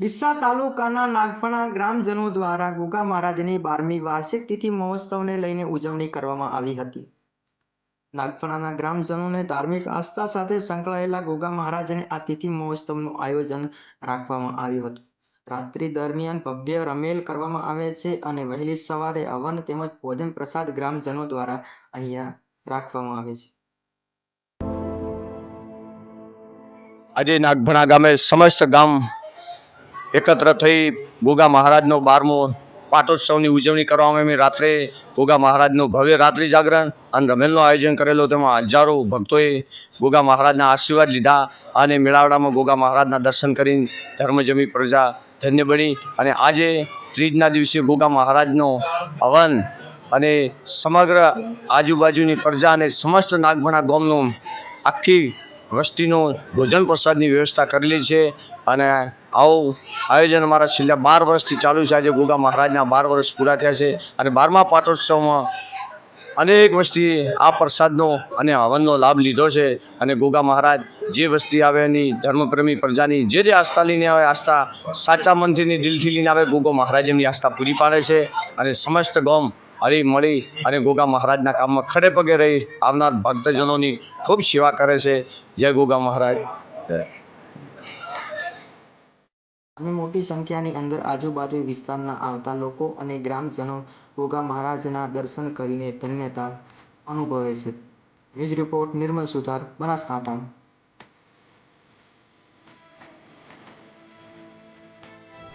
ડીસા તાલુકાના નાગફણા ગ્રામજનો દ્વારા ગુગા મહારાજની બારમી વાર્ષિક તિથિ મહોત્સવને લઈને ઉજવણી કરવામાં આવી હતી. નાગફણાના ગ્રામજનોને ધાર્મિક આસ્થા સાથે સંકળાયેલા ગુગા મહારાજને આ તિથિ મહોત્સવનું આયોજન રાખવામાં આવ્યું હતું. રાત્રિ દરમિયાન ભવ્ય રમેલ કરવામાં આવે છે અને વહેલી સવારે હવન તેમજ ભોજન પ્રસાદ ગ્રામજનો દ્વારા અહીંયા રાખવામાં આવે છે. આજે નાગભણા ગામે સમસ્ત ગામ એકત્ર થઈ ગોગા મહારાજનો બારમો પાટોત્સવની ઉજવણી કરવામાં આવી. રાત્રે ગોગા મહારાજનું ભવ્ય રાત્રિ જાગરણ અને રમેલનું આયોજન કરેલું. તેમાં હજારો ભક્તોએ ગોગા મહારાજના આશીર્વાદ લીધા અને મેળાવડામાં ગોગા મહારાજના દર્શન કરીને ધર્મજમી પ્રજા ધન્ય બની. અને આજે ત્રીજના દિવસે ગોગા મહારાજનો હવન અને સમગ્ર આજુબાજુની પ્રજા અને સમસ્ત નાગભણા ગામનું આખી વસ્તીનો ભોજન પ્રસાદની વ્યવસ્થા કરેલી છે અને આવું આયોજન અમારા છેલ્લા બાર વર્ષથી ચાલુ છે. આજે ગોગા મહારાજના બાર વર્ષ પૂરા થયા છે અને બારમા પાટોત્સવમાં અનેક વસ્તી આ પ્રસાદનો અને હવનનો લાભ લીધો છે અને ગોગા મહારાજ જે વસ્તી આવે એની ધર્મપ્રેમી પ્રજાની જે જે આસ્થા લઈને આવે, આસ્થા સાચા મનથી દિલથી લઈને આવે, ગોગો મહારાજ એમની આસ્થા પૂરી પાડે છે અને સમસ્ત ગામ હળી મળી અને ગોગા મહારાજના કામમાં ખડે પગે રહી. આવનાર ભક્તજનોની ખૂબ સેવા કરે છે. જય ગોગા મહારાજ. અને મોટી સંખ્યાની અંદર આજુબાજુ વિસ્તારના આવતા લોકો અને ગ્રામજનો ગોગા મહારાજના દર્શન કરીને ધન્યતા અનુભવે છે. ન્યૂઝ રિપોર્ટ નિર્મલ સુધાર બનાસકાંઠા.